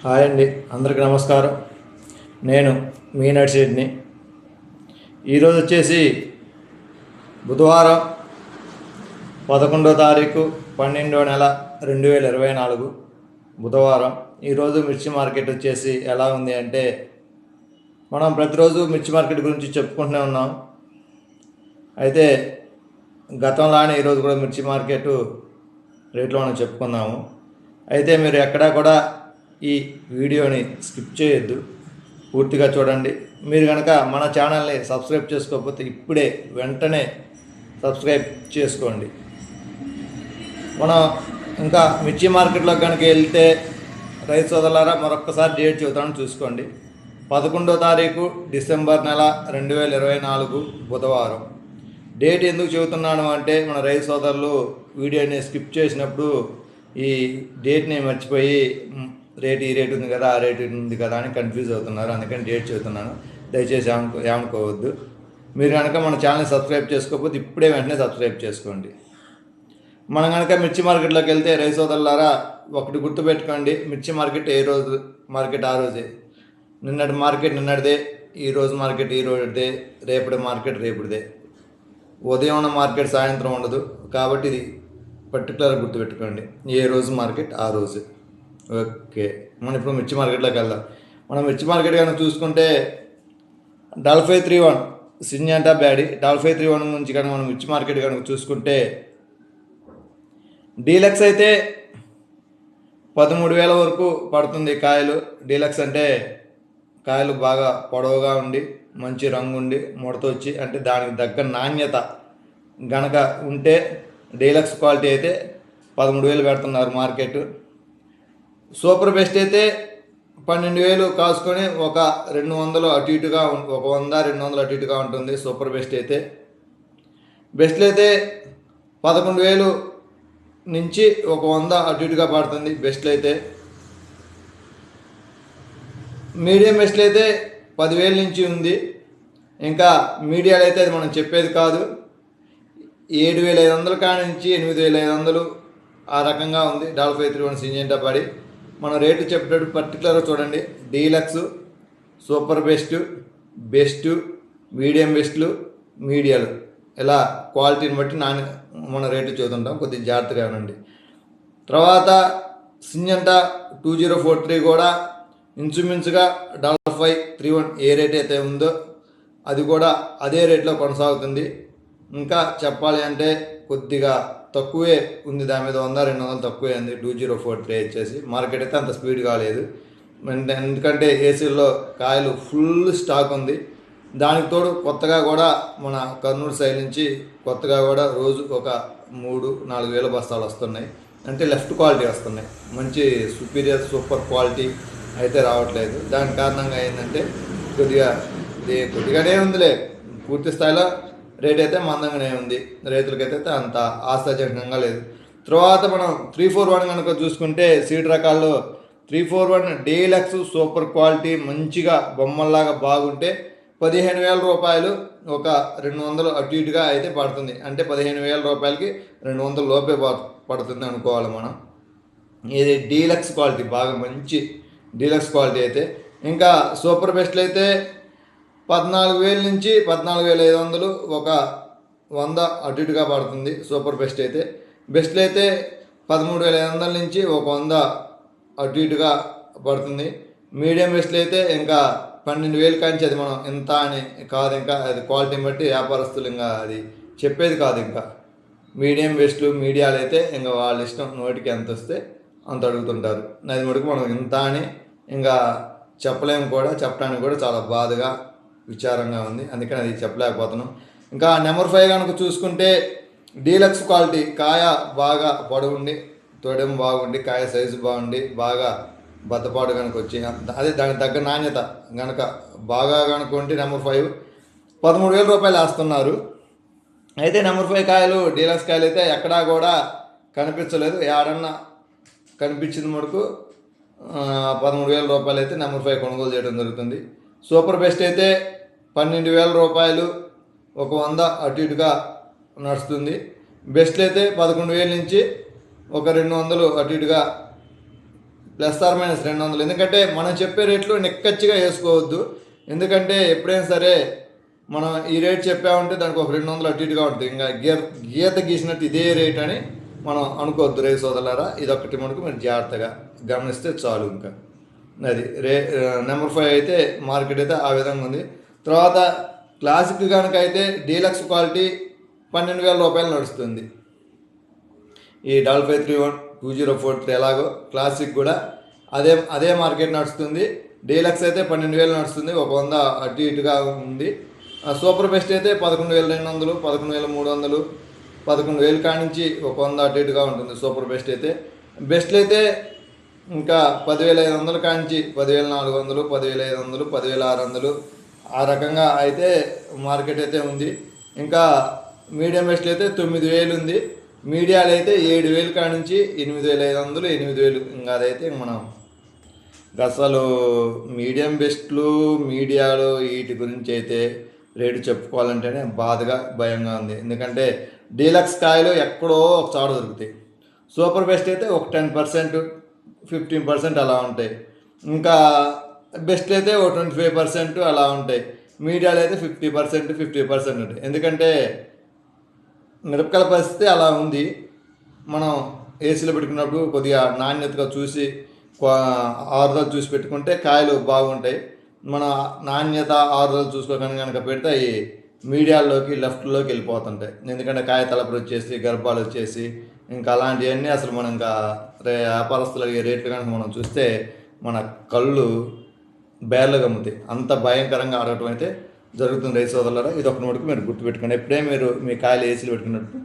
Hi అండి. అందరికి నమస్కారం. నేను మీ నడిసేటిని ఈరోజు వచ్చేసి బుధవారం పదకొండో తారీఖు పన్నెండో నెల రెండు వేల ఇరవై నాలుగు బుధవారం. ఈరోజు మిర్చి మార్కెట్ వచ్చేసి ఎలా ఉంది అంటే మనం ప్రతిరోజు మిర్చి మార్కెట్ గురించి చెప్పుకుంటూనే ఉన్నాం. అయితే గతంలానే ఈరోజు కూడా మిర్చి మార్కెట్ రేట్లో మనం చెప్పుకుందాము అయితే మీరు ఎక్కడా కూడా ఈ వీడియోని స్కిప్ చేయొద్దు. పూర్తిగా చూడండి. మీరు కనుక మన ఛానల్ని సబ్స్క్రైబ్ చేసుకోకపోతే ఇప్పుడే వెంటనే సబ్స్క్రైబ్ చేసుకోండి. మనం ఇంకా మిర్చి మార్కెట్లో కనుక వెళ్తే రైతు సోదరులారా మరొక్కసారి డేట్ చెబుతాను చూసుకోండి. పదకొండో తారీఖు డిసెంబర్ నెల రెండు వేల ఇరవై నాలుగు బుధవారం. డేట్ ఎందుకు చెబుతున్నాను అంటే మన రైతు సోదరులు వీడియోని స్కిప్ చేసినప్పుడు ఈ డేట్ని మర్చిపోయి రేటు ఈ రేట్ ఉంది కదా ఆ రేటు ఉంది కదా అని కన్ఫ్యూజ్ అవుతున్నారు. అందుకని డేట్ చెబుతున్నాను. దయచేసి ఏమనుకో ఏమనుకోవద్దు. మీరు కనుక మన ఛానల్ సబ్స్క్రైబ్ చేసుకోకపోతే ఇప్పుడే వెంటనే సబ్స్క్రైబ్ చేసుకోండి. మనం కనుక మిర్చి మార్కెట్లోకి వెళ్తే రైతు సోదరులారా ఒకటి గుర్తుపెట్టుకోండి. మిర్చి మార్కెట్ ఏ రోజు మార్కెట్ ఆ రోజే. నిన్నటి మార్కెట్ నిన్నటిదే ఈ రోజు మార్కెట్ ఈ రోజుదే రేపటి మార్కెట్ రేపటిదే ఉదయం ఉన్న మార్కెట్ సాయంత్రం ఉండదు. కాబట్టి ఇది పర్టికులర్ గుర్తుపెట్టుకోండి. ఏ రోజు మార్కెట్ ఆ రోజు. ఓకే. మనం ఇప్పుడు మిర్చి మార్కెట్లోకి వెళ్దాం. మనం మిర్చి మార్కెట్ కనుక చూసుకుంటే డల్ఫై త్రీ వన్ సింజంటా బ్యాడీ. డల్ఫై త్రీ వన్ నుంచి కనుక మనం మిర్చి మార్కెట్ కనుక చూసుకుంటే డీలక్స్ అయితే పదమూడు వేల వరకు పడుతుంది కాయలు. డీలక్స్ అంటే కాయలు బాగా పొడవుగా ఉండి మంచి రంగు ఉండి ముడత వచ్చి అంటే దానికి తగ్గ నాణ్యత గనక ఉంటే డీలక్స్ క్వాలిటీ అయితే పదమూడు వేలు పెడుతున్నారు మార్కెట్. సూపర్ బెస్ట్ అయితే పన్నెండు వేలు కాసుకొని ఒక రెండు వందలు అటు ఇటుగా ఒక వంద రెండు వందలు అటు ఇటుగా ఉంటుంది సూపర్ బెస్ట్ అయితే. బెస్ట్లు అయితే పదకొండు వేలు నుంచి ఒక వంద అటు ఇటుగా పడుతుంది బెస్ట్లు అయితే. మీడియం బెస్ట్లు అయితే పదివేల నుంచి ఉంది. ఇంకా మీడియాలో అయితే అది మనం చెప్పేది కాదు. ఏడు వేల ఐదు వందల కాడ నుంచి ఎనిమిది వేల ఐదు వందలు ఆ రకంగా ఉంది. డాల్ఫై త్రీ వన్ సింజెంటా పడి. మనం రేటు చెప్పేటప్పుడు పర్టికులర్గా చూడండి. Deluxe super best best medium బెస్ట్లు మీడియాలు ఇలా క్వాలిటీని బట్టి నాణ్య మన రేటు చూస్తుంటాం కొద్దిగా జాగ్రత్తగా ఉండండి తర్వాత Syngenta two zero four three కూడా ఇంచుమించుగా డాలర్ ఫైవ్ త్రీ వన్ ఏ రేట్ అయితే ఉందో అది కూడా అదే రేట్లో కొనసాగుతుంది. ఇంకా చెప్పాలి అంటే కొద్దిగా తక్కువే ఉంది. దాని మీద వంద రెండు వందలు తక్కువే ఉంది. టూ జీరో ఫోర్ త్రీ వచ్చేసి. మార్కెట్ అయితే అంత స్పీడ్ కాలేదు. ఎందుకంటే ఏసీల్లో కాయలు ఫుల్ స్టాక్ ఉంది. దానికి తోడు కొత్తగా కూడా మన కర్నూలు సైడ్ నుంచి కొత్తగా కూడా రోజు ఒక మూడు నాలుగు వేల బస్తాలు వస్తున్నాయి. అంటే లెఫ్ట్ క్వాలిటీ వస్తున్నాయి. మంచి సుపీరియర్ సూపర్ క్వాలిటీ అయితే రావట్లేదు. దాని కారణంగా ఏంటంటే కొద్దిగా కొద్దిగానే ఉందిలే. పూర్తి స్థాయిలో రేట్ అయితే మందంగానే ఉంది. రైతులకైతే అంత ఆశాజనకంగా లేదు. తర్వాత మనం త్రీ ఫోర్ వన్ కనుక చూసుకుంటే సీడ్ రకాల్లో three four one deluxe super quality మంచిగా బొమ్మల్లాగా బాగుంటే పదిహేను వేల రూపాయలు ఒక రెండు వందలు అటు ఇటుగా అయితే పడుతుంది. అంటే పదిహేను వేల రూపాయలకి రెండు వందల లోపే పడుతుంది అనుకోవాలి మనం. ఇది డీలక్స్ క్వాలిటీ బాగా మంచి డీలక్స్ క్వాలిటీ అయితే. ఇంకా సూపర్ బెస్ట్లు అయితే పద్నాలుగు వేల నుంచి పద్నాలుగు వేల ఐదు వందలు ఒక వంద అటు ఇటుగా పడుతుంది. సూపర్ బెస్ట్ అయితే. బెస్ట్లు అయితే పదమూడు వేల ఐదు వందల నుంచి ఒక వంద అటు ఇటుగా పడుతుంది. మీడియం బెస్ట్లు అయితే ఇంకా పన్నెండు వేలు కాంచి అది మనం ఎంత అని కాదు ఇంకా అది క్వాలిటీని బట్టి వ్యాపారస్తులు ఇంకా అది చెప్పేది కాదు ఇంకా. మీడియం బెస్ట్లు మీడియాలు అయితే ఇంకా వాళ్ళ ఇష్టం నోటికి ఎంత వస్తే అంత అడుగుతుంటారు. అది మటుకు మనం ఇంత అని ఇంకా చెప్పలేము కూడా చెప్పడానికి కూడా చాలా బాధగా విచారంగా ఉంది. అందుకని అది చెప్పలేకపోతున్నాం. ఇంకా నెంబర్ ఫైవ్ కనుక చూసుకుంటే డీలక్స్ క్వాలిటీ కాయ బాగా పొడవుండి తొడెం బాగుండి కాయ సైజు బాగుండి బాగా బద్దపాటు కనుక వచ్చి అదే దానికి తగ్గ నాణ్యత కనుక బాగా కనుక ఉంటే నెంబర్ ఫైవ్. పదమూడు వేల రూపాయలు వేస్తున్నారు. అయితే నెంబర్ ఫైవ్ కాయలు డీలక్స్ కాయలు అయితే ఎక్కడా కూడా కనిపించలేదు. ఏడన్నా కనిపించింది మటుకు పదమూడు వేల రూపాయలు అయితే నెంబర్ ఫైవ్ కొనుగోలు చేయడం జరుగుతుంది. సూపర్ బెస్ట్ అయితే పన్నెండు వేల రూపాయలు ఒక వంద అటు ఇటుగా నడుస్తుంది. బెస్ట్లు అయితే పదకొండు వేల నుంచి ఒక రెండు వందలు అటు ఇటుగా ప్లస్ ఆర్ మైనస్ రెండు వందలు. ఎందుకంటే మనం చెప్పే రేట్లు నిక్కచ్చిగా వేసుకోవద్దు. ఎందుకంటే ఎప్పుడైనా సరే మనం ఈ రేట్ చెప్పామంటే దానికి ఒక రెండు వందలు అటు ఇటుగా ఉంటుంది. ఇంకా గీత గీత గీసినట్టు ఇదే రేట్ అని మనం అనుకోవద్దు రైతు సోదరులారా. ఇదొకటి మనకు మీరు జాగ్రత్తగా గమనిస్తే చాలు ఇంకా. అది. రే నెంబర్ ఫైవ్ అయితే మార్కెట్ అయితే ఆ విధంగా ఉంది. తర్వాత క్లాసిక్ కనుక అయితే డీలక్స్ క్వాలిటీ పన్నెండు వేల రూపాయలు నడుస్తుంది. ఈ double five three one two zero four three ఎలాగో క్లాసిక్ కూడా అదే అదే మార్కెట్ నడుస్తుంది. డీలక్స్ అయితే పన్నెండు వేలు నడుస్తుంది. ఒక వంద అటు ఇటుగా ఉంది. ఆ సూపర్ బెస్ట్ అయితే పదకొండు వేల రెండు వందలు పదకొండు వేల మూడు వందలు పదకొండు వేలు కానించి ఒక వంద అటు ఇటుగా ఉంటుంది సూపర్ బెస్ట్ అయితే. బెస్ట్లు అయితే ఇంకా పదివేల ఐదు వందలు కాంచి పదివేల నాలుగు వందలు పదివేల ఐదు వందలు పదివేల ఆరు వందలు. ఆ రకంగా అయితే మార్కెట్ అయితే ఉంది. ఇంకా మీడియం బెస్ట్లు అయితే తొమ్మిది వేలు ఉంది మీడియాలు అయితే ఏడు వేలు కానించి ఎనిమిది వేల ఐదు వందలు ఎనిమిది వేలు. ఇంకా అదైతే మనం అసలు మీడియం బెస్ట్లు మీడియాలు వీటి గురించి అయితే రేటు చెప్పుకోవాలంటేనే బాధగా భయంగా ఉంది. ఎందుకంటే డీలక్స్ కాయలు ఎక్కడో ఒక చాడు దొరుకుతాయి. సూపర్ బెస్ట్ అయితే ఒక టెన్ పర్సెంట్. ఫిఫ్టీన్ పర్సెంట్ అలా ఉంటాయి. ఇంకా బెస్ట్ అయితే ఒక ట్వంటీ ఫైవ్ పర్సెంట్ అలా ఉంటాయి. మీడియాలు అయితే ఫిఫ్టీ పర్సెంట్ ఫిఫ్టీ పర్సెంట్ ఉంటాయి. ఎందుకంటే మిరపకాయల పరిస్థితి అలా ఉంది. మనం ఏసీలో పెట్టుకున్నప్పుడు కొద్దిగా నాణ్యతగా చూసి ఆరుదలు చూసి పెట్టుకుంటే కాయలు బాగుంటాయి. మన నాణ్యత ఆరుదలు చూసుకోకుండా కనుక పెడితే అవి మీడియాల్లోకి లెఫ్ట్లోకి వెళ్ళిపోతుంటాయి. ఎందుకంటే కాయ తలపలు వచ్చేసి గర్భాలు వచ్చేసి ఇంకా అలాంటివన్నీ అసలు మనం ఇంకా రే వ్యాపారస్తుల రేట్లు కనుక మనం చూస్తే మన కళ్ళు బేర్లు గమ్ముతాయి అంత భయంకరంగా ఆడటం అయితే జరుగుతుంది రైతు సోదరులారా. ఇది ఒక నోటికి మీరు గుర్తుపెట్టుకోండి. ఎప్పుడే మీరు మీ కాయలు ఏసీలు పెట్టుకున్నట్టు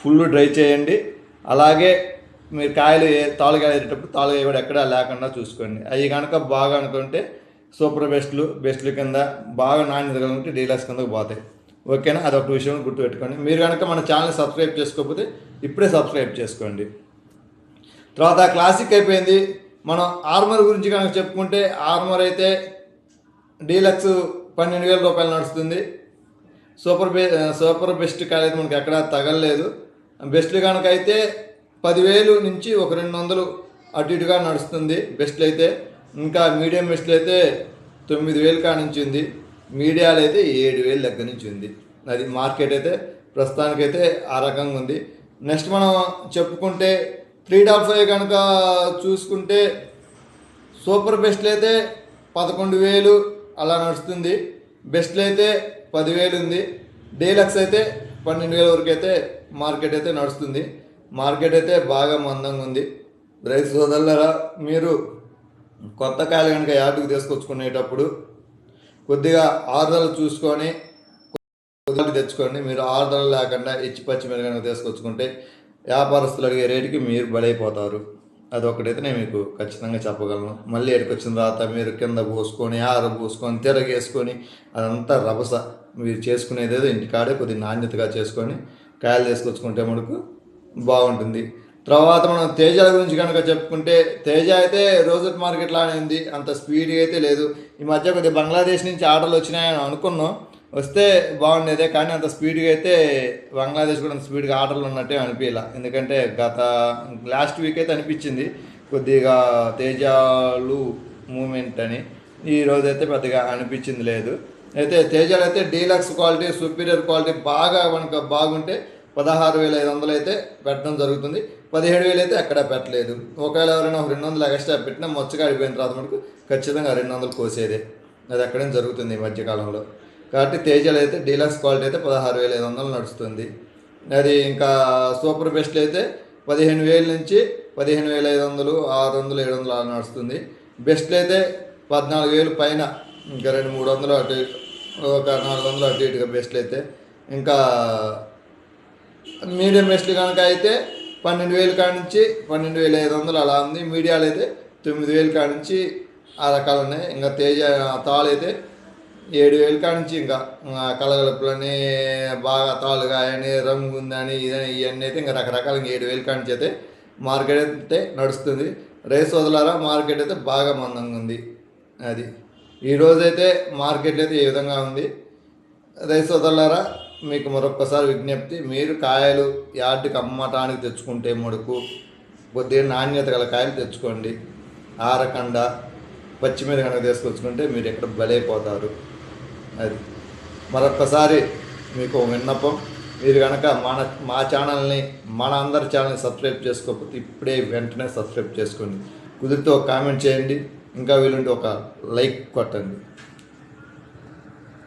ఫుల్ డ్రై చేయండి. అలాగే మీరు కాయలు ఏ తాలుగాయలు వేసేటప్పుడు తాలుగాయ కూడా ఎక్కడా లేకుండా చూసుకోండి. అవి కనుక బాగా అనుకుంటే సూపర్ బెస్ట్లు బెస్ట్లు కింద బాగా నాణ్యత కనుకుంటే డీలర్స్ కిందకు పోతాయి. ఓకేనా? అదొక విషయం గుర్తుపెట్టుకోండి. మీరు కనుక మన ఛానల్ సబ్స్క్రైబ్ చేసుకోకపోతే ఇప్పుడే సబ్స్క్రైబ్ చేసుకోండి. తర్వాత క్లాసిక్ అయిపోయింది. మనం ఆర్మర్ గురించి కనుక చెప్పుకుంటే ఆర్మర్ అయితే డీలక్స్ పన్నెండు వేల రూపాయలు నడుస్తుంది. సూపర్ బె సూపర్ బెస్ట్ కార్ అయితే మనకి ఎక్కడా తగలలేదు. బెస్ట్లు కనుక అయితే పదివేలు నుంచి ఒక రెండు వందలు అటు ఇటుగా నడుస్తుంది బెస్ట్లు అయితే ఇంకా మీడియం బెస్ట్లు అయితే తొమ్మిది వేలు కానించింది. మీడియాలో అయితే ఏడు వేలు దగ్గర నుంచి ఉంది. అది మార్కెట్ అయితే ప్రస్తుతానికైతే ఆ రకంగా ఉంది. నెక్స్ట్ మనం చెప్పుకుంటే త్రీ డాట్ ఫైవ్ కనుక చూసుకుంటే సూపర్ బెస్ట్లు అయితే పదకొండు వేలు అలా నడుస్తుంది. బెస్ట్లు అయితే పదివేలు ఉంది. డీలక్స్ అయితే పన్నెండు వేల వరకు అయితే మార్కెట్ అయితే నడుస్తుంది. మార్కెట్ అయితే బాగా మందంగా ఉంది. రైతు సోదరులరా మీరు కొత్త కాయలు కనుక యార్డుకు తీసుకొచ్చుకునేటప్పుడు కొద్దిగా ఆర్డర్లు చూసుకొని కొద్దిగా తెచ్చుకోండి మీరు ఆర్డర్లు లేకుండా ఇచ్చి పచ్చి మీరు కనుక తీసుకొచ్చుకుంటే వ్యాపారస్తులు అడిగే రేటుకి మీరు బలైపోతారు. అది ఒకటైతే నేను మీకు ఖచ్చితంగా చెప్పగలను. మళ్ళీ ఎక్కడికి వచ్చిన తర్వాత మీరు కింద పోసుకొని ఆర పోసుకొని తిరగేసుకొని అదంతా రభస. మీరు చేసుకునేదేదో ఇంటికాడే కొద్దిగా నాణ్యతగా చేసుకొని కాయలు తీసుకొచ్చుకుంటే మనకు బాగుంటుంది. తర్వాత మనం తేజాల గురించి కనుక చెప్పుకుంటే తేజ అయితే రోజు మార్కెట్ లానే ఉంది. అంత స్పీడ్గా అయితే లేదు. ఈ మధ్య కొద్దిగా బంగ్లాదేశ్ నుంచి ఆర్డర్లు వచ్చినాయని అనుకున్నాం. వస్తే బాగుండేదే కానీ అంత స్పీడ్గా అయితే బంగ్లాదేశ్ కూడా అంత స్పీడ్గా ఆర్డర్లు ఉన్నట్టే అనిపించలే ఎందుకంటే గత లాస్ట్ వీక్ అయితే అనిపించింది. కొద్దిగా తేజాలు మూమెంట్ అని. ఈ రోజు అయితే పెద్దగా అనిపించింది లేదు. అయితే తేజాలు అయితే డీలక్స్ క్వాలిటీ సుపీరియర్ క్వాలిటీ బాగా మనకు బాగుంటే పదహారు వేల ఐదు వందలు అయితే పెట్టడం జరుగుతుంది. పదిహేడు వేలు అయితే ఎక్కడా పెట్టలేదు. ఒకవేళ ఎవరైనా ఒక రెండు వందలు ఎక్స్ట్రా పెట్టినా మొచ్చగా అడిపోయిన తర్వాత మనకు ఖచ్చితంగా రెండు వందలు కోసేదే. అది ఎక్కడైనా జరుగుతుంది ఈ మధ్యకాలంలో కాబట్టి తేజలు అయితే డీలక్స్ క్వాలిటీ అయితే పదహారు వేల ఐదు వందలు నడుస్తుంది. అది ఇంకా సూపర్ బెస్ట్ అయితే పదిహేను వేల నుంచి పదిహేను వేల ఐదు వందలు ఆరు వందలు ఏడు వందలు అలా నడుస్తుంది. బెస్ట్లు అయితే పద్నాలుగు వేలు పైన ఇంకా రెండు మూడు వందలు అటు ఒక నాలుగు వందలు అటు ఇటుగా బెస్ట్లు అయితే. ఇంకా మీడియం బెస్ట్లు కనుక అయితే పన్నెండు వేలు కాడ నుంచి పన్నెండు వేల ఐదు వందలు అలా ఉంది. మీడియాలో అయితే తొమ్మిది వేలు కాడ నుంచి ఆ రకాలు ఉన్నాయి. ఇంకా తేజ తాళ్ళు అయితే ఏడు వేల కాడ నుంచి ఇంకా కలగలుపులని బాగా తాళ్ళు కాయని రంగు ఉందని ఇదని ఇవన్నీ అయితే ఇంకా రకరకాల ఇంకా ఏడు వేల కాడ నుంచి అయితే మార్కెట్ అయితే నడుస్తుంది. రైస్ వదలారా మార్కెట్ అయితే బాగా మందంగా ఉంది. అది. ఈరోజైతే మార్కెట్ అయితే ఏ విధంగా ఉంది? రైస్ వదలారా మీకు మరొకసారి విజ్ఞప్తి మీరు కాయలు యార్డుకి అమ్మటానికి తెచ్చుకుంటే మడుకు కొద్దిగా నాణ్యత గల కాయలు తెచ్చుకోండి. ఆరకండ పచ్చి కనుక తీసుకొచ్చుకుంటే మీరు ఎక్కడ బలైపోతారు. అది. మరొకసారి మీకు విన్నపం. మీరు కనుక మన మా ఛానల్ని మన అందరి ఛానల్ని సబ్స్క్రైబ్ చేసుకోకపోతే ఇప్పుడే వెంటనే సబ్స్క్రైబ్ చేసుకోండి. కుదిరితే ఒక కామెంట్ చేయండి. ఇంకా వీలుంటే ఒక లైక్ కొట్టండి.